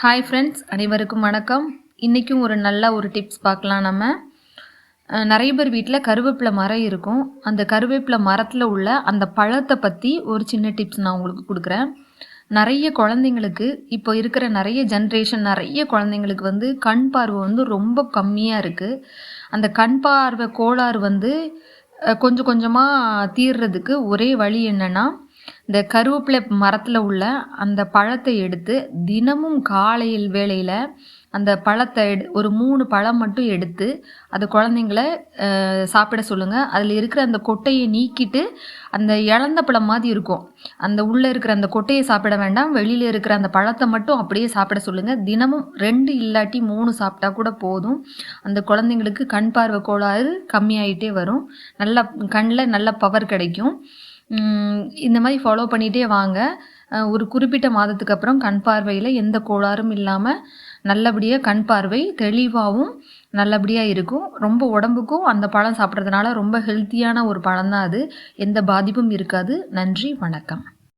Hi friends அனைவருக்கும் வணக்கம். இன்றைக்கும் ஒரு நல்ல ஒரு டிப்ஸ் பார்க்கலாம் நம்ம. நிறைய பேர் வீட்டில் கருவேப்பிலை மரம் இருக்கும். அந்த கருவேப்பிலை மரத்தில் உள்ள அந்த பழத்தை பற்றி ஒரு சின்ன டிப்ஸ் நான் உங்களுக்கு கொடுக்குறேன். நிறைய குழந்தைங்களுக்கு இப்போ இருக்கிற நிறைய ஜென்ரேஷன் நிறைய குழந்தைங்களுக்கு வந்து கண் பார்வை வந்து ரொம்ப கம்மியாக இருக்குது அந்த கண் பார்வை கோளாறு வந்து கொஞ்சம் கொஞ்சமாக தீர்றதுக்கு ஒரே வழி என்னென்னா இந்த கருவேப்பிலை மரத்தில் உள்ள அந்த பழத்தை எடுத்து தினமும் காலையில் வேளையில் அந்த பழத்தை எடு ஒரு மூணு பழம் மட்டும் எடுத்து அது குழந்தைங்கள சாப்பிட சொல்லுங்கள் அதில் இருக்கிற அந்த கொட்டையை நீக்கிட்டு அந்த இழந்த பழம் மாதிரி இருக்கும். அந்த உள்ளே இருக்கிற அந்த கொட்டையை சாப்பிட வேண்டாம். வெளியில் இருக்கிற அந்த பழத்தை மட்டும் அப்படியே சாப்பிட சொல்லுங்கள் தினமும் ரெண்டு இல்லாட்டி மூணு சாப்பிட்டா கூட போதும். அந்த குழந்தைங்களுக்கு கண் பார்வை கோளாறு கம்மியாயிட்டே வரும். நல்ல கண்ணில் நல்ல பவர் கிடைக்கும். இந்த மாதிரி ஃபாலோ பண்ணிகிட்டே வாங்க. ஒரு குறிப்பிட்ட மாதத்துக்கு அப்புறம் கண் பார்வையில் எந்த கோளாறும் இல்லாமல் நல்லபடியாக கண் பார்வை தெளிவாகவும் நல்லபடியாக இருக்கும். ரொம்ப உடம்புக்கும் அந்த பழம் சாப்பிட்றதுனால ரொம்ப ஹெல்த்தியான ஒரு பழம் தான் அது. எந்த பாதிப்பும் இருக்காது. நன்றி வணக்கம்.